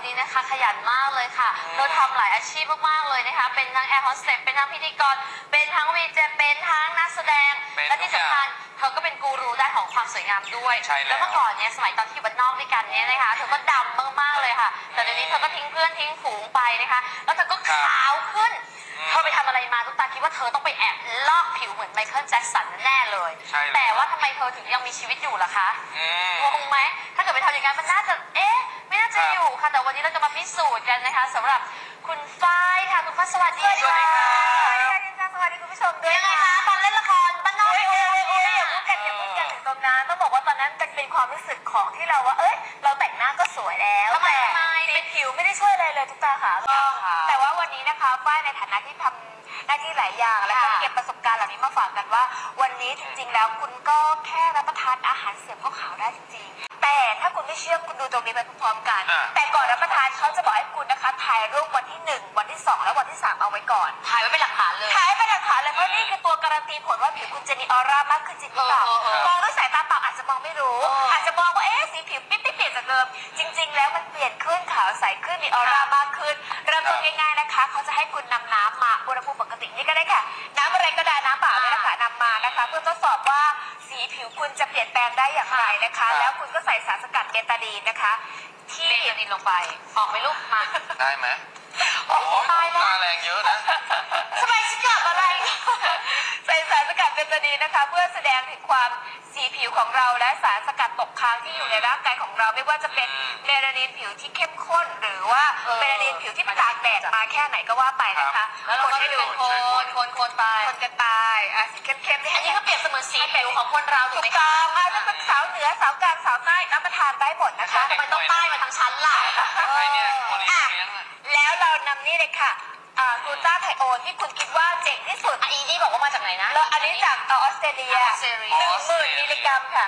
คนนี้นะคะขยันมากเลยค่ะเธอทำหลายอาชีพมากๆเลยนะคะ เป็นทั้งแอร์โฮสเตสเป็นทั้งพิธีกร เป็นทั้งวีเจเป็นทั้งนักแสดง เป็นและที่ทุกอย่างสำคัญเธอก็เป็นกูรูด้านของความสวยงามด้วย ใช่แล้ว แล้วเมื่อก่อนเนี่ยสมัยตอนที่อยู่บ้านนอกด้วยกันเนี่ยนะคะ เธอก็ดำมากๆเลยค่ะ แต่เดี๋ยวนี้เธอก็ทิ้งเพื่อนทิ้งฝูงไปนะคะ แล้วเธอก็ขาวขึ้น เธอไปทำอะไรมาตุ๊กตาคิดว่าเธอต้องไปแอบลอกผิวเหมือนไมเคิลแจ็คสันแน่เลย ใช่เลยแต่ว่าทำไมเธอถึงยังมีชีวิตอยู่ล่ะคะ อืม งงไหม ถ้าเกิดไปทำอย่างนั้นมันน่าจะ เอ๊ะ ไม่น่าจะครับอยู่ค่ะ แต่วันนี้เราจะมาพิสูจน์กันนะคะสำหรับคุณฝ้ายค่ะ คุณฝ้ายสวัสดีสวัสดีค่ะสวัสดีค่ะดิฉันสวัสดีคุณผู้ชมด้วยยังไงคะตอนเล่นละครบ้านนอกเอ้ยไม่เอ้ยโอ้เอ้ยอย่าพูดกันอย่าพูดกันถึงตรงนั้นต้องบอกว่าตอนนั้นเป็นความรู้สึกของที่เราว่า เอ้ย เราแต่งหน้าก็สวยแล้วทำไมแต่ทำไมสีผิวไม่ได้ช่วยอะไรเลยทุกตาค่ะค่ะ แต่ว่าวันนี้นะคะฝ้ายในฐานะที่ทำหน้าที่หลายอย่างแล้วก็ค่ะเก็บประสบการณ์เหล่านี้มาฝากกันว่า วันนี้จริงๆแล้วคุณก็แค่รับประทานอาหารเสริมขาวๆได้จริงๆ แต่ถ้าคุณไม่เชื่อคุณดูตรงนี้ไปพร้อมๆกัน อะแต่ก่อนรับประทานเขาจะบอกให้คุณนะคะ ถ่ายรูปวันที่หนึ่งวันที่สองและวันที่สามเอาไว้ก่อน ถ่ายไว้เป็นหลักฐานเลย ถ่ายเป็นหลักฐานเลยเพราะนี่คือตัวการันตีผลว่าผิวคุณจะมีออร่ามากขึ้นจริงหรือเปล่าเออเออเออมองด้วยสายตาเปล่าอาจจะมองไม่รู้ เออออาจจะมองว่าเอ๊ะสีผิวปิ๊บปิ๊บเปลี่ยนจากเดิม จริง ๆ แล้วมันเปลี่ยนขึ้นขาวใสขึ้นมีออร่ามากขึ้น เริ่มต้นง่ายๆนะคะ เขาจะให้คุณนำน้ำมาอุณหภูมิปกตินี่ก็ได้ค่ะ ผิวคุณจะเปลี่ยนแปลงได้อย่างไรนะคะแล้วคุณก็ใส่สารสกัดเบตาดีนนะคะ ที่เบนดินลงไป ออกไปลูกมาได้ไหมโอ้โอ้ยตายแล้ว ตาแรงเยอะนะทำไมฉันกลับอะไร ใส่สารสกัดเบตาดีนนะคะ เพื่อแสดงถึงความสีผิวของเราและสารสกัดตกค้างที่อยู่ในร่างกายของเรา ไม่ว่าจะเป็นอืมเมลานินผิวที่เข้มข้น หรือว่าเออ เมลานินผิวที่ตากแดดมาแค่ไหนก็ว่าไปนะคะแล้วเราคนก็ให้จะดูเป็นโคนโคนโคนไปคนกันตายอะสีเข้มๆนี่อัน นี้ก็เปรียบเสมือนสีผิวของคนเราถูถูกไหมกคะต้องอะถ้าเป็นสาวเหนือสาวกลางสาวใต้รับประทานได้หมดนะคะ ทำไมต้องป้ายมาทางชั้นล่ะ ใครเนี่ยคนนี้เลี้ยงอะแล้วเรานำนี่เลยค่ะอ่ากลูต้าไทโอนที่คุณคิดว่าเจ๋งที่สุดอะอีนี่บอกว่ามาจากไหนนะแล้วอันนี้จากเออสเตรเลียออสเตรเลีย หนึ่งหมื่นมิลลิกรัมค่ะ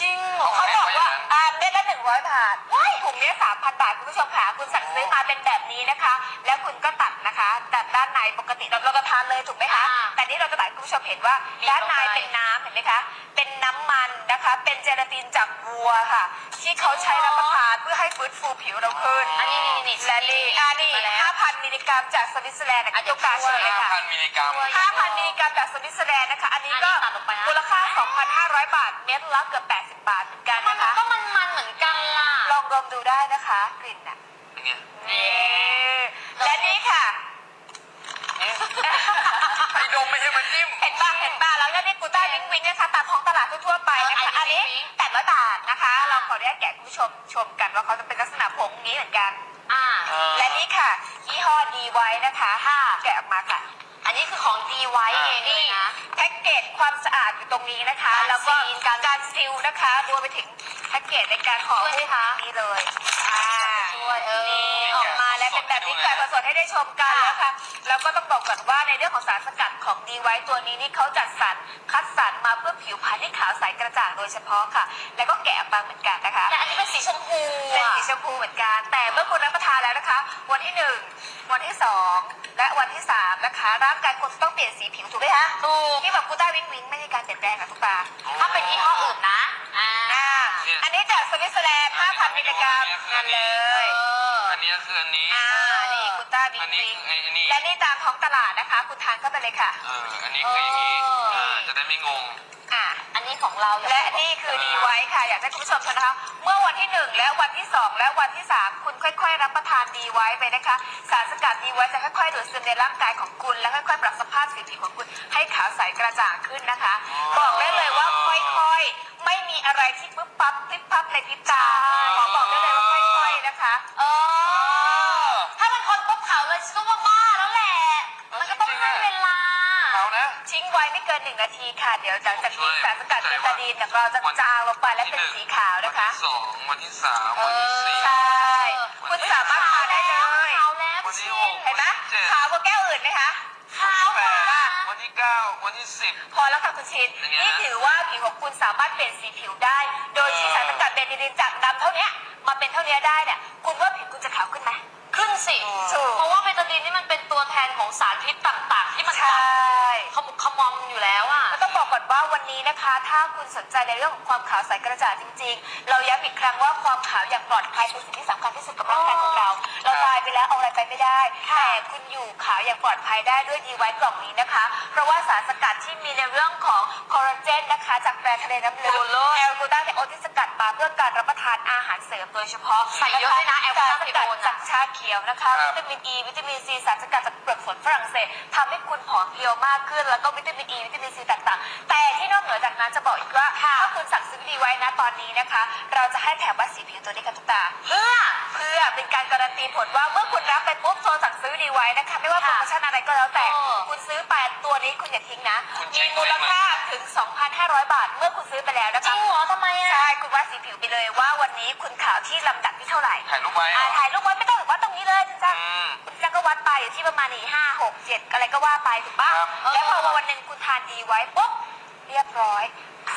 จริงเหรอเขาบอกว่าอ่าเม็ดละหนึ่งร้อยบาทว้ายถุงเนี้สามพันบาทคุณผู้ชมค่ะคุณสั่งซื้อมาเป็นแบบนี้นะคะ แล้วคุณก็ตัดนะคะตัดด้านในปกติเราเราก็ทานเลยถูกไหมคะแต่นี่เราจะตัดให้คุณผู้ชมเห็นว่าด้านในเป็นน้ำเห็นไหมคะ เป็นน้ำมันนะคะ เป็นเจลาตินจากวัวค่ะ ที่เขาใช้รับประทานเพื่อให้ฟื้นฟูผิวเราขึ้นอันนี้นี่นี่และนี่อ่านี่มาแล้ว ห้าพันมิลลิกรัมจากสวิตเซอร์แลนด์นะคะยกกาเชิญเลยค่ะพันมิลลิกรัม5,000มิลลิ 1,500 บาท เม็ดละเกือบ 80 บาทเหมือนกันนะคะ ก็มันมันๆเหมือนกันล่ะ ลองรดมดูได้นะคะ กลิ่นน่ะเป็นไงนี่และนี่ค่ะ ไอ้ดมไม่ใช่มันจิ้ม เห็นป่ะเห็นป่ะแล้วก็นี่กูต้าวิ้งวิ้งนะคะตามท้องตลาดทั่วๆไปนะคะอันนี้นี้งวิ้ง แปดร้บาทนะคะ เราขอได้แกะคุณผู้ชมชมกันว่าเขาจะเป็นลักษณะผงอย่างนี้เหมือนกัน อ่า และนี่ค่ะ ยี่ห้อดีไว้นะคะค่ะแกะออกมาค่ะ อันนี้คือของดีไว้เองเลยนี่นะแพ็กเกจความสะอาดอยู่ตรงนี้นะคะ การแล้วก็ซีลการ การซิลนะคะรวมไปถึงแพ็กเกจในการห่อช่วยไหมคะ นี่เลยอ่าช่วยเออนี่ออกมาแล้วเป็นแบบนี้แปะผสม ให้ได้ชมกันแล้วค่ะแล้วก็ต้องบอกก่อนว่าในเรื่องของสารสกัดของดีไว้ตัวนี้นี่เขาจัดสรรคัดสรรมาเพื่อผิวพรรณที่ขาวใสกระจ่างโดยเฉพาะค่ะ แล้วก็แกะออกมาเหมือนกันนะคะแต่อันนี้เป็นสีชมพูเป็นอะสีชมพูเหมือนกัน แต่เมื่อคุณรับประทานแล้วนะคะ วันที่หนึ่งวันที่สองและวันที่สามนะคะร่างกายคุณจะต้องเปลี่ยนสีผิวถูกไหมคะถูกที่แบบกูต้าวิงวิงไม่มีการเปลี่ยนแปลงค่ะทุกตาถ้าเป็นยี่ห้ออื่นนะอ่าอ่าอันนี้จากสวิตเซอร์แลนด์5,000มิลลิกรัมนั่นเลยเอออันนี้คืออันนี้ อ่านี่กูต้าวิอังนนี้วิงคือไอ้อันนี้และนี่ตามท้องตลาดนะคะ คุณทานเข้าไปเลยค่ะ เออ อันนี้คืออย่างนี้เอออ่าจะได้ไม่งง อ่าอันนี้ของเราและนี่คือดีไว้ค่ะ อยากให้คุณผู้ชมชมนะคะเมื่อวันที่หนึ่งและวันที่สองและวันที่สามคุณค่อย ๆ รับประทานดีไว้ไปนะคะ สารสกัดดีไว้จะค่อยๆดูดซึมในร่างกายของคุณ และค่อยๆ ปรับสภาพสีผิวของคุณให้ขาวใสกระจ่างขึ้นนะคะบอกได้เลยว่าค่อยๆ ไม่มีอะไรที่ปุ๊บปั๊บปิ๊บปั๊บในพริบตาขอบอกได้เลยว่าค่อยๆนะคะ เออถ้ามันคน ปุ๊บเขาเลยฉันก็ว่าบ้าแล้วแหละ มันก็ต้องให้เวลาเขานะ ทิ้งไว้ไม่เกินหนึ่งนาทีค่ะ เดี๋ยวหลังจากนี้สารสกัดเบตาดีนของเราจะจางลงไปและเป็นสีขาวนะคะวันที่สองวันที่สามวันที่สี่ใช่ คุณสามารถทานได้เลยขาวแล้ววันที่ชิหมกเห็นไหมขาวกว่าแก้วอื่นไหมคะ ขาวแปกว่าดวันที่เก้าวันที่สิบ พอแล้วค่ะคุณชิน อย่างเงี้ย นี่ถือว่าผิวของคุณสามารถเปลี่ยนสีผิวได้ โดยที่สารสกัดเบตาดีนจากดำเท่าเนี้ยมาเป็นเท่านี้ได้เนี่ย คุณว่าผิวคุณจะขาวขึ้นไหม ขึ้นสิ ถูก เพราะว่าเบตาดีนนี่มันเป็นตัวแทนของสารพิษต่างๆ ที่มันใช่ขมุกขมอมอยู่แล้วอะแล้วต้องบอกก่อนว่าวันนี้นะคะ ถ้าคุณสนใจในเรื่องของความขาวใสกระจ่างจริง ๆ เราย้ำอีกครั้งว่าความขาวอย่างปลอดภัยเป็นสิ่งที่สำคัญที่สุดกับร่างกายของเราแล้วเอาอะไรไปไม่ได้ค่ะแต่คุณอยู่ขาวอย่างปลอดภัยได้ด้วยดีไว้กล่องนี้นะคะ เพราะว่าสารสกัดที่มีในเรื่องของคอลลาเจนนะคะ จากแปรทะเลน้ำลึกโอ้โลดแอลกูต้าไทโอที่สกัดมาเพื่อการรับประทานอาหารเสริมโดยเฉพาะใส่เยอะด้วยนะแอลกูต้าสารสกัดไทโอนอะจากชาเขียวนะคะครับวิตามินอ e, ีวิตามินซีสารสกัดจากเปลือกฝนฝรั่งเศสทำให้คุณผอมเพรียวมากขึ้น แล้วก็วิตามินอ e, ีวิตามินซีต่างๆ แต่ที่นอกเหนือจากนั้นจะบอกอีกว่าค่ะถ้าคุณสั่งซื้อดีไว้นะตอนนี้นะคะ เราจะให้แถมวัดสีผิวตัวนี้กับทุกตา เพื่อเพื่อเป็นการการันตีผลว่าเมื่อคุณรับไปปุ๊บโทรสั่งซื้อดีไว้นะคะ ไม่ว่าโปรค่ะโมชั่นอะไรก็แล้วแต่เออคุณซื้อไปตัวนี้คุณอย่าทิ้งนะคุณเช็มีคมูลค่าถึง 2,500 บาท เมื่อคุณซื้อไปแล้วนะจริคะงเหรอทำไมอะใช่คุณวัดสีผิวไปเลยว่าวันนี้คุณขาวที่ลำดับที่เท่าไหร่ถ่ายรูปไว้เหรอ่าอถ่ายรูปไว้ไม่ต้องวัดตรงนี้เลยจ้ะอืมคุณจังก็วัดไปอยู่ที่ประมาณนี้ห้าหกเจ็ดอะไรก็ว่าไปถูกปะครับ แล้วพอวันหนึ่งคุณทานดีไว้ปุ๊บเรียบร้อย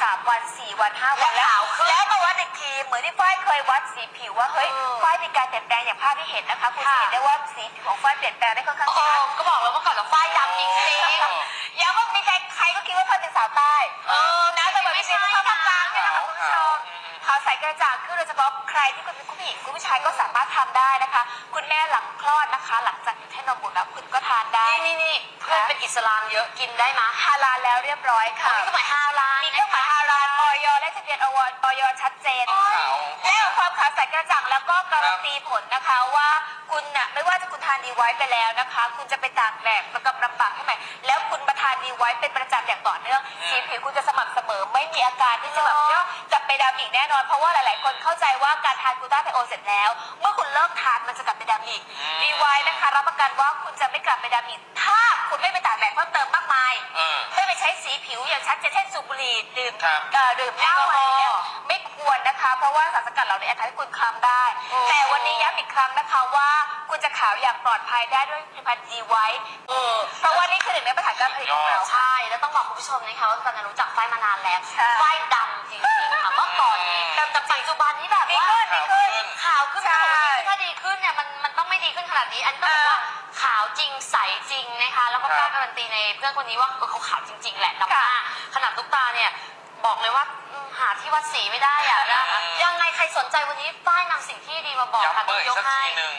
สามวันสี่วันห้าวันแล้วขาวขึ้นแล้วมาวัดอีกทีเหมือนที่ฝ้ายเคยวัดสีผิวว่าเฮ้ยเออฝ้ายมีการเปลี่ยนแปลงอย่างภาพที่เห็นนะคะคุณจะค่ะ เห็นได้ว่าสีผิวของฝ้ายเปลี่ยนแปลงได้ค่อนข้างโอ้ชัด ก็บอกแล้วเมื่อก่อนเราฝ้ายดำจริงอ๋อๆ กระจ่างขึ้นโดยเฉพาะใครที่คุณเป็นผู้หญิงคุณผู้ชายก็สามารถทำได้นะคะ คุณแม่หลังคลอดนะคะ หลังจากหยุดให้นมบุตรแล้วคุณก็ทานได้ นี่นี่นี่เพื่อนเป็นอิสลามเยอะกินได้ไหมฮาลาลแล้วเรียบร้อยค่ะมีเครื่องหมายฮาลาลมีเครื่องหมายฮาลาลออยและทะเบียนอวออยชัดเจนแล้วความขาวใสกระจ่างแล้วก็การันตีผลนะคะว่าคุณน่ะไม่ว่าจะคุณทานดีไว้ไปแล้วนะคะ คุณจะไปตากแดดประกับลำบากให้ไหมแล้วคุณมาทาน ดีไว้เป็นประจำอย่างต่อเนื่องสีผิวคุณจะสม่ำเสมอไม่มีอาการที่จะแบบว่าจะไปดำอีกแน่นอนเพราะว่าหลาย ๆ คนเข้าใจว่าการทานกลูตาไทโอนเสร็จแล้ว เมื่อคุณเลิกทานมันจะกลับไปดำอีกดีไว้นะคะรับประกันว่าคุณจะไม่กลับไปดำอีกถ้าคุณไม่ไปตากแดดเพิ่มเติมมากมายเออไม่ไปใช้สีผิวอย่างชัดเจนเช่นสูบบุหรี่ดื่มครับเอ่อดื่มเหล้าอะไรอย่างเงี้ยไม่ควรนะคะ เพราะว่าสารสกัดเหล่านี้อาจทำให้คุณคล้ำได้โอ้แต่วันนี้ย้ำอีกครั้งนะคะว่าคุณจะขาวอย่างปลอดภัยได้ด้วยผลิตภัณฑ์ดีไว้เออเพราะว่านี่คือหนึ่งในมาตรฐานการผลิตของเราใช่ แล้วต้องบอกคุณผู้ชมนะคะว่าตอนนั้นรู้จักฝ้ายมานานแล้วใช่ฝ้ายดำจริงๆค่ะเมื่อก่อนนี้แต่แต่ปัจจุบันนี้แบบดีว่าขึ้นดีขึ้นขาวขึ้นใช่ ถ้าดีขึ้นเนี่ยมันมันต้องไม่ดีขึ้นขนาดนี้ อันก็บอกว่าขาวจริงใสจริงนะคะแล้วก็กล้าการันตีในเพื่อนคนนี้ว่าเออเขาขาวจริง ๆ แหละดำหน้าขนาดตุ๊กตาเนี่ยบอกเลยว่าอืมหาที่วัดสีไม่ได้อะนะยังไงใครสนใจวันนี้ฝ้ายนำสิ่งที่ดีมาบอกค่ะย้ำเบอร์อียกกสักให้ ทีหนึ่ง